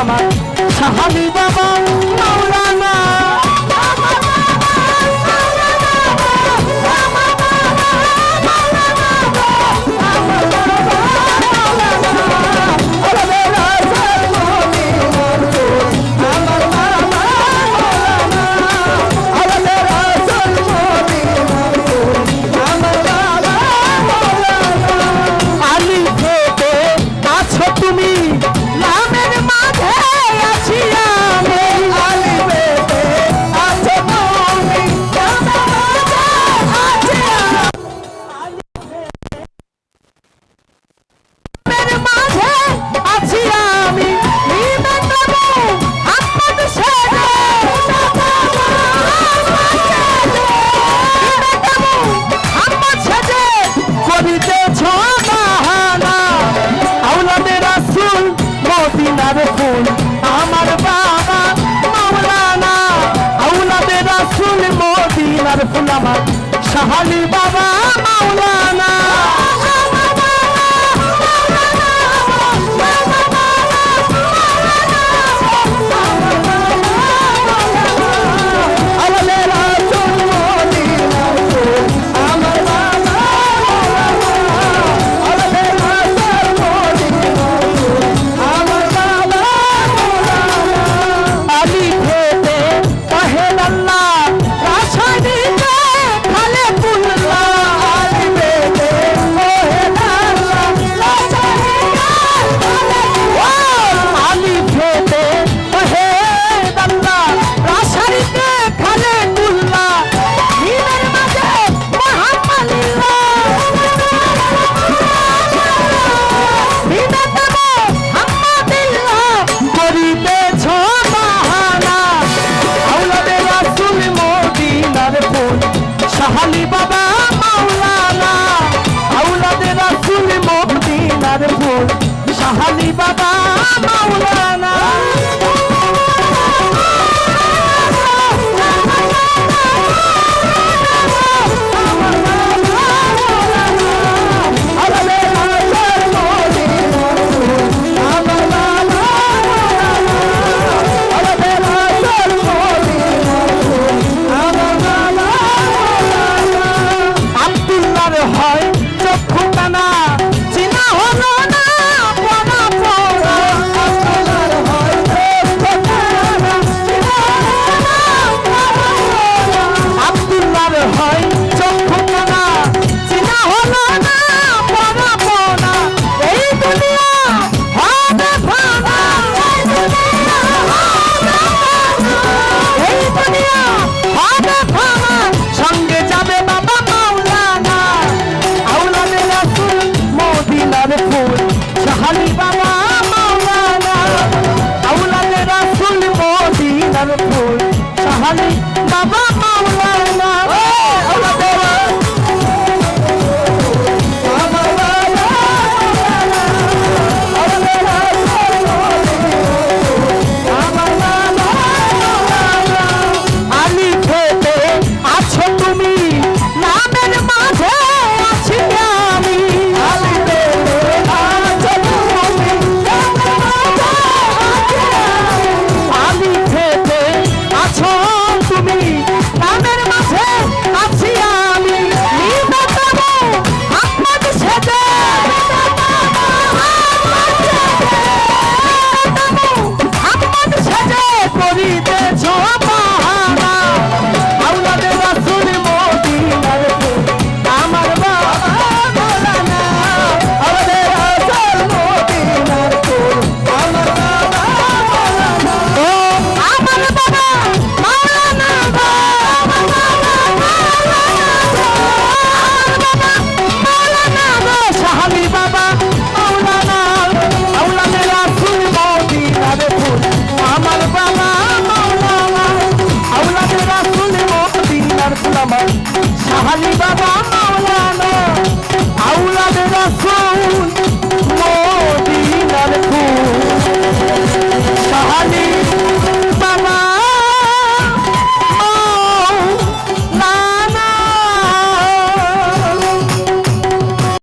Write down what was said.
আমার সাহাবি বাবা। Ali বাবুর সাহানি বাবা মাওলানা আলী বাবা মাওলানা আউলাদ রাসূল।